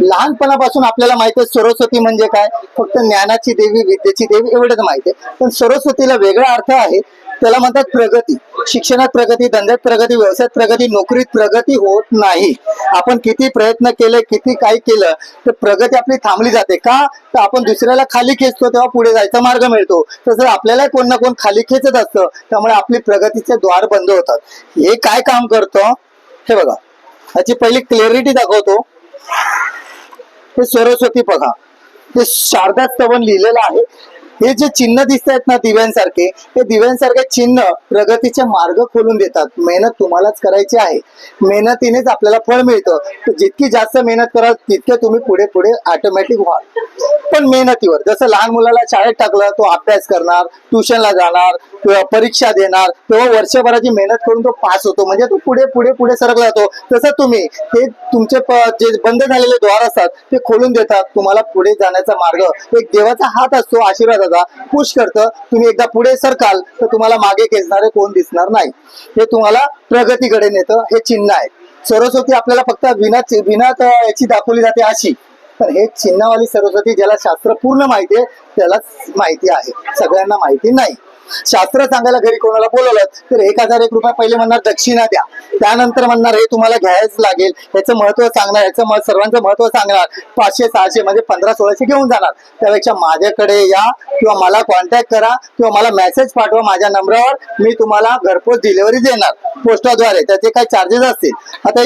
लहानपणापासून आपल्याला माहिती आहे सरस्वती म्हणजे काय? फक्त ज्ञानाची देवी विद्येची देवी एवढंच माहिती आहे. पण सरस्वतीला वेगळा अर्थ आहे. त्याला म्हणतात प्रगती. शिक्षणात प्रगती धंद्यात प्रगती व्यवसायात प्रगती नोकरीत प्रगती होत नाही. आपण किती प्रयत्न केले किती काही केलं तर प्रगती आपली थांबली जाते. का? तर आपण दुसऱ्याला खाली खेचतो तेव्हा पुढे जायचा मार्ग मिळतो. तसं आपल्याला कोण ना कोण खाली खेचत असतं. त्यामुळे आपली प्रगतीचे द्वार बंद होतात. हे काय काम करतं? हे बघा. याची पहिली क्लिअरिटी दाखवतो. हे सरस्वती बघा. ते शारदा स्तवन लिहिलेलं आहे. हे जे चिन्ह दिसत आहेत ना दिव्यांसारखे हे दिव्यांसारखे चिन्ह प्रगतीचे मार्ग खोलून देतात. मेहनत तुम्हालाच करायची आहे. मेहनतीनेच आपल्याला फळ मिळतं. जितकी जास्त मेहनत कराल तितके तुम्ही पुढे पुढे ऑटोमॅटिक व्हाल. पण मेहनतीवर जसं लहान मुलाला शाळेत टाकलं तो अभ्यास करणार ट्युशनला जाणार परीक्षा देणार तेव्हा वर्षभराची मेहनत करून तो पास होतो. म्हणजे तो पुढे पुढे पुढे सरकला जातो. तसं तुम्ही हे तुमचे जे बंद झालेले द्वार असतात ते खोलून देतात. तुम्हाला पुढे जाण्याचा मार्ग एक देवाचा हात असतो. आशीर्वादाचा पुश करतं. तुम्ही एकदा पुढे सरकाल तर तुम्हाला मागे खेचणारे कोण दिसणार नाही. हे तुम्हाला प्रगतीकडे नेतं हे चिन्ह आहे. सरस्वती आपल्याला फक्त विना विनात याची दाखवली जाते अशी. पण हे चिन्हवाली सरस्वती ज्याला शास्त्र पूर्ण माहिती आहे त्यालाच माहिती आहे. सगळ्यांना माहिती नाही. शास्त्र सांगायला घरी कोणाला बोलवलं तर एक हजार एक रुपये पहिले म्हणणार दक्षिणा द्या. त्यानंतर म्हणणार हे तुम्हाला घ्यायच लागेल. याचं महत्त्व सांगणार याचं मह- सर्वांचं महत्त्व सांगणार. पाचशे सहाशे म्हणजे पंधरा सोळाशे घेऊन जाणार. त्यापेक्षा माझ्याकडे या किंवा मला कॉन्टॅक्ट करा किंवा मला मेसेज पाठवा माझ्या नंबरावर. मी तुम्हाला घरपोच डिलिव्हरी देणार. पोस्टाद्वारे. त्याचे काही चार्जेस असतील. आता